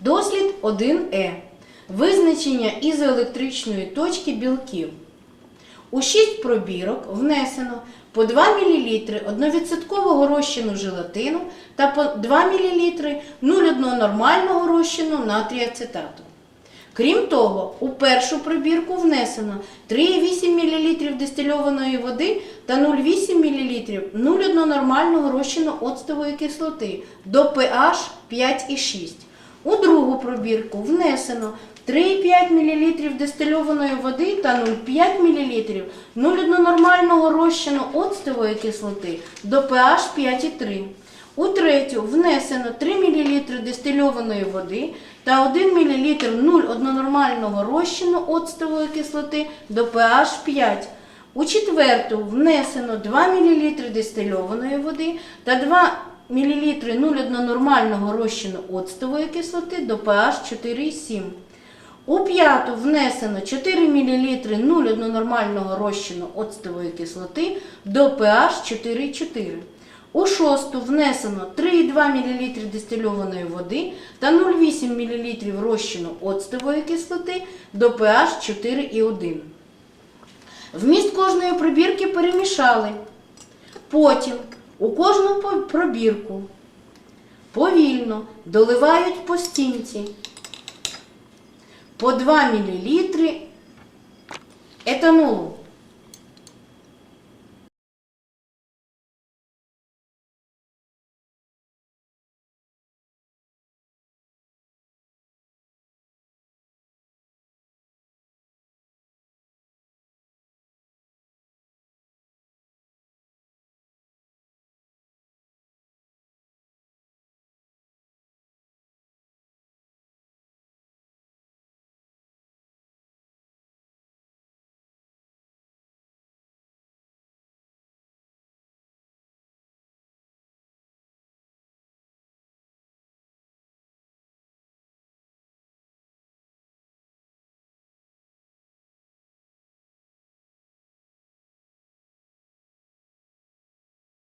Дослід 1Е. Визначення ізоелектричної точки білків. У 6 пробірок внесено по 2 мл 1% розчину желатину та по 2 мл 0,1 нормального розчину натрію ацетату. Крім того, у першу пробірку внесено 3,8 мл дистильованої води та 0,8 мл 0,1 нормального розчину оцтової кислоти до pH 5,6. У другу пробірку внесено 3,5 мл дистильованої води та 0,5 мл 0,1 нормального розчину оцтової кислоти до pH 5,3. У третю внесено 3 мл дистильованої води та 1 мл 0,1 нормального розчину оцтової кислоти до pH 5. У четверту внесено 2 мл дистильованої води та 2 мл 0,1 нормального розчину оцтової кислоти до pH 4,7. У п'яту внесено 4 мл 0,1 нормального розчину оцтової кислоти до pH 4,4. У шосту внесено 3,2 мл дистильованої води та 0,8 мл розчину оцтової кислоти до pH 4,1. Вміст кожної пробірки перемішали. Потім у кожну пробірку повільно доливають по стінці по 2 мл етанолу.